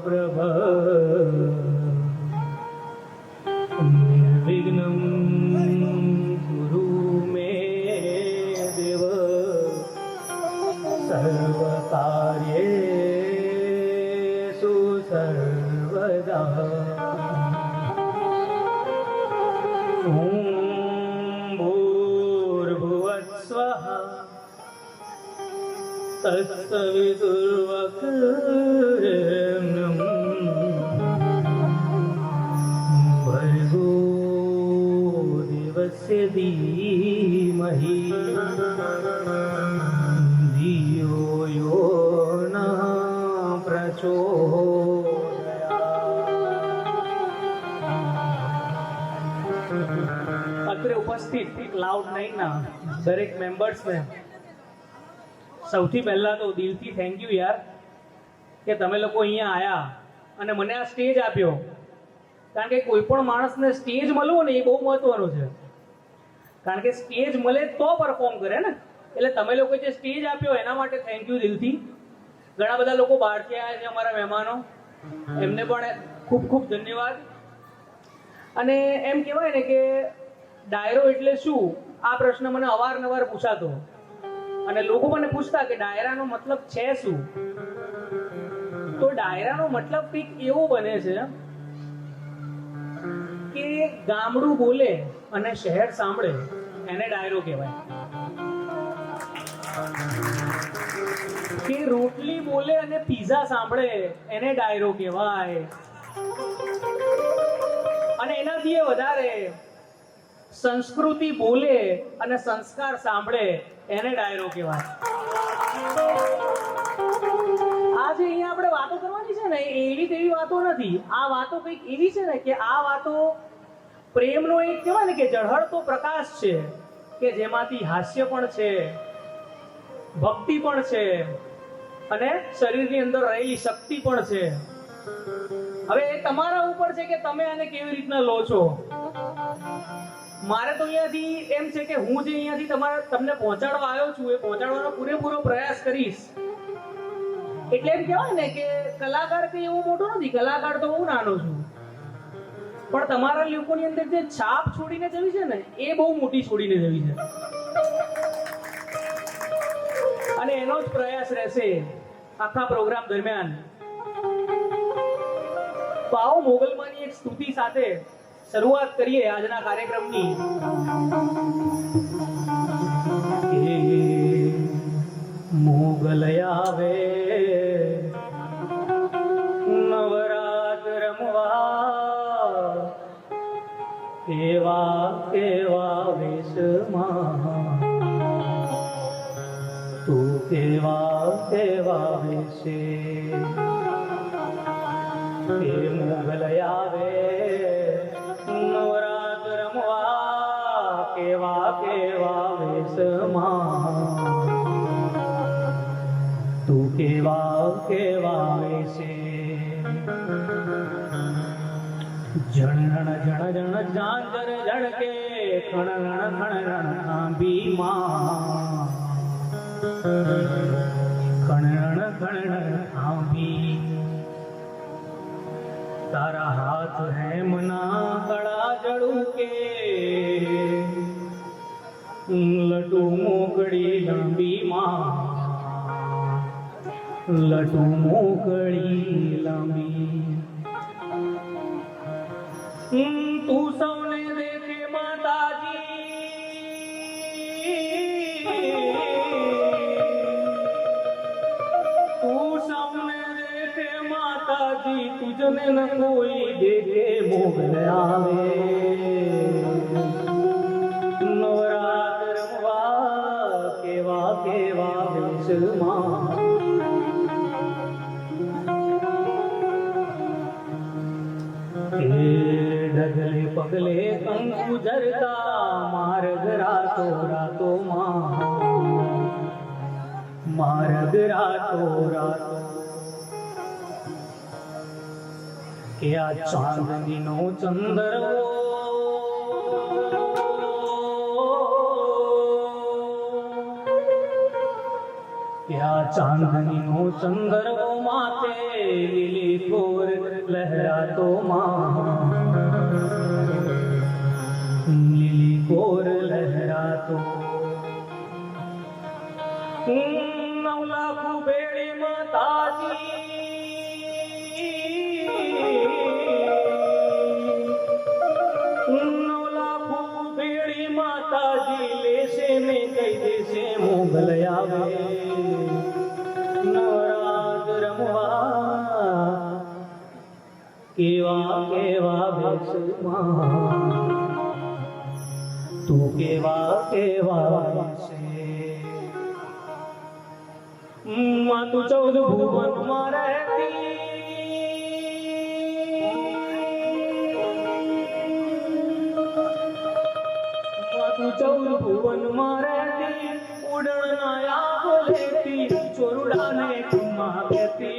પ્રભ નિર્વિઘ્નમ ગુરુ મે દેવ સર્વકાર્યેષુ સર્વદા ॐ से धीमहि धियो यो न પ્રચોદયા અત્રે ઉપસ્થિત ક્લાઉડ ના દરેક મેમ્બર્સને સૌથી પહેલાં તો દિલથી થેન્ક યુ યાર કે તમે લોકો અહીંયા આવ્યા અને મને આ સ્ટેજ આપ્યો કારણ કે કોઈ પણ માણસને સ્ટેજ મળવો ને એ બહુ મહત્વનું છે કારણ કે સ્ટેજ મળે તો પરફોર્મ કરે ને. એટલે તમે લોકો જે સ્ટેજ આપ્યો એના માટે થેન્ક યુ દિલથી. ઘણા બધા લોકો બહારથી આવ્યા છે અમારા મહેમાનો. એમને પણ ખૂબ ખૂબ ધન્યવાદ. અને એમ કહેવાય ને કે ડાયરો એટલે શું? આ પ્રશ્ન મને અવારનવાર પૂછાતો. અને લોકો મને પૂછતા કે ડાયરાનો મતલબ છે શું? તો ડાયરાનો મતલબ કંઈક એવો બને છે કે ગામડું બોલે અને શહેર સાંભળે એને ડાયરો કહેવાય. કે રોટલી બોલે અને પીઝા સાંભળે એને ડાયરો કહેવાય. અને એનાથી એ વધારે સંસ્કૃતિ બોલે અને સંસ્કાર સાંભળે એને ડાયરો કહેવાય. આ જે અહીંયા આપણે વાતો કરવાની છે ને એવી તેવી વાતો નથી. આ વાતો કંઈક એવી છે ને કે આ વાતો પ્રેમનો એક કહેવાય ને કે ઝળહળતો પ્રકાશ છે, કે જેમાંથી હાસ્ય પણ છે, ભક્તિ પણ છે, અને શરીરની અંદર રહેલી શક્તિ પણ છે. હવે એ તમારા ઉપર છે કે તમે આને કેવી રીતના લો છો? મારે તો અહીંયાથી એમ છે કે હું જે અહીંયાથી તમારા તમને પહોંચાડવા આવ્યો છું, એ પહોંચાડવાનો પૂરેપૂરો પ્રયાસ કરીશ. એટલે એમ કહેવાય ને કે કલાકાર કઈ એવો મોટો નથી, કલાકાર તો હું નાનો છું. પણ તમારા લોકોની અંદર જે છાપ છોડીને જવી છે ને, એ બહુ મોટી છોડીને જવી છે. અને એનો જ પ્રયાસ રહેશે આખા પ્રોગ્રામ દરમિયાન. તો આવો મોગલમાની એક સ્તુતિ સાથે શરૂઆત કરીએ આજના કાર્યક્રમની. મોગલ આવે કેવા એવા વેશમાં તું કેવા એવા વેશે. એ મુગલ આવે નવરાત રમવા કેવા કેવા વેશમાં તું કેવા કેવા વેશે. જણ જણ જણ ઝાંઝર ઝણકે ખણ રણ ખણ રણ ખાંભી માં. ખણ રણ ખણ રણ ખાંભી તારા હાથ હે મના કળા જડું કે લટુ મોકળી લાંબી માં. લટુ મોકળી લાંબી તું સૌને દેખે માતાજી. તું સૌને દેખે માતાજી, તુજને ન કોઈ દેખે મોગલ આવે. નવરાત રમવા કેવા કેવા વેશમાં એ ડગલે પગલે કંકુ જરતા માર્ગ રાતો રાતો માર્ગ રાતો રાતો. કે આ ચાંદનીનો ચંદ્રવો કે આ ચાંદનીનો ચંદ્રવો માથે લીલી કોર લહેરાતો માં લીલી કોર લહેરાતો નવ લાખ બેડી માતાજી તું કેવા કેવા છે? માં ચૌદ ભુવનમાં રહેતી. ચૌદ ભુવનમાં રહેતી. ઉડણ ના લેતી. ચોરુડાને કુમા કહેતી.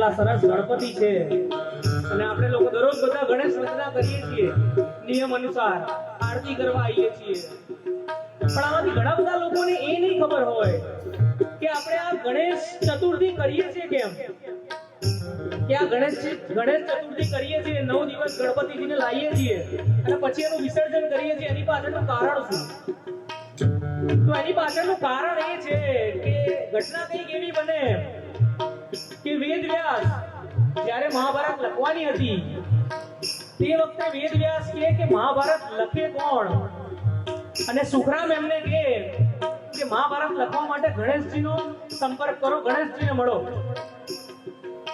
આટલા સરસ ગણપતિ છે. અને આપણે લોકો દરરોજ બધા ગણેશ વંદના કરીએ છીએ, નિયમ અનુસાર આરતી કરવા આવીએ છીએ. પણ આમાંથી ઘણા બધા લોકોને એ નહીં ખબર હોય કે આપણે આ ગણેશ ચતુર્થી કરીએ છીએ કેમ? કે આ ગણેશ ગણેશ ચતુર્થી કરીએ છીએ, નવ દિવસ ગણપતિજીને લાવીએ છીએ અને પછી એનું વિસર્જન કરીએ છીએ, એની પાછળનું કારણ શું? તો એની પાછળનું કારણ એ છે કે ઘટના કંઈક એવી જ્યારે મહાભારત લખવાની હતી. તે વખતે વેદ વ્યાસ કહે કે મહાભારત લખે કોણ? અને સુખરામ એમને કહે કે મહાભારત લખવા માટે ગણેશજીનો સંપર્ક કરો, ગણેશજીને મળો.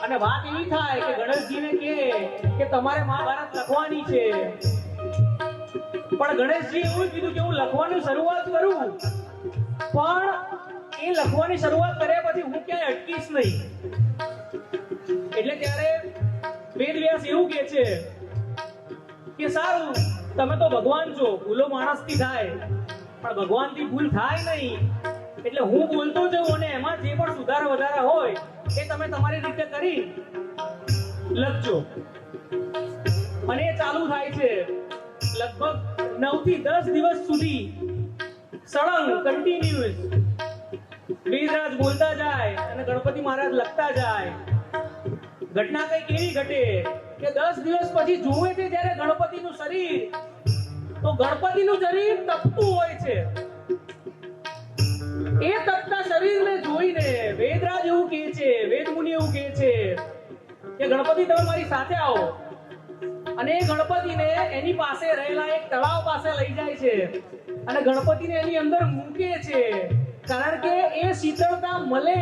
અને વાત એવી થાય કે ગણેશજીને કહે કે તમારે મહાભારત લખવાની છે. પણ ગણેશજી એવું કીધું કે હું લખવાની શરૂઆત કરું. પણ એ લખવાની શરૂઆત કર્યા પછી હું ક્યાંય અટકીશ નહીં. એટલે ત્યારે વેદ વ્યાસ એવું કહે છે કે, સારું, તમે તો ભગવાન છો, ભૂલો માણસથી થાય, પણ ભગવાનથી ભૂલ થાય નહીં. એટલે હું બોલતો જઉં અને એમાં જે પણ સુધારા વધારા હોય, એ તમે તમારી રીતે કરી લખજો. અને એ ચાલુ થાય છે લગભગ નવથી દસ દિવસ સુધી સળંગ કન્ટિન્યુઅસ વેદરાજ બોલતા જાય અને ગણપતિ મહારાજ લખતા જાય. ઘટના કઈ કેવી ઘટે? કે દસ દિવસ પછી જુએ છે જ્યારે ગણપતિનું શરીર. તો ગણપતિનું શરીર તપતું હોય છે. એ તપતા શરીરને જોઈને વેદરાજ એવું કહે છે વેદમુનિ એવું કહે છે કે ગણપતિ તમે મારી સાથે આવો. અને એ ગણપતિને એની પાસે રહેલા એક તળાવ પાસે લઈ જાય છે. અને ગણપતિને એની અંદર મૂકે છે. કારણ કે એ શીતળતા મળે,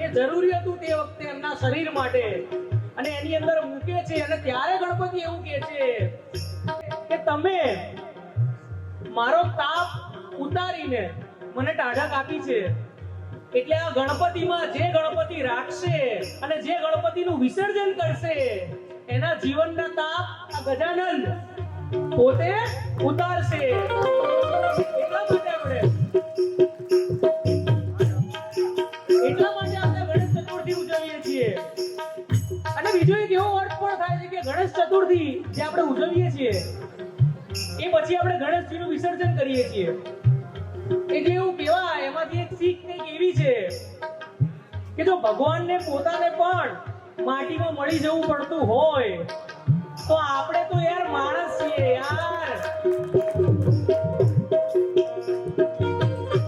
એ જરૂરી હતું તે વખતે એમના શરીર માટે. અને એની અંદર મૂકે છે અને ત્યારે ગણપતિ એવું કહે છે કે તમે મારો તાપ ઉતારીને મને ટાઢા કાપી છે. એટલે આ ગણપતિમાં જે ગણપતિ રાખશે અને જે ગણપતિનું વિસર્જન કરશે, એના જીવનના તાપ આ ગજાનંદ પોતે ઉતારશે. એટલા ગણેશ ચતુર્થી જે આપણે ઉજવીએ છીએ, એ પછી આપણે ગણેશજીનું વિસર્જન કરીએ છીએ. એટલે એવું કહેવાય, એમાંથી એક શીખ કંઈક એવી છે કે જો ભગવાનને પોતાને પણ માટીમાં મળી જવું પડતું હોય, તો આપણે તો યાર માણસ છીએ યાર.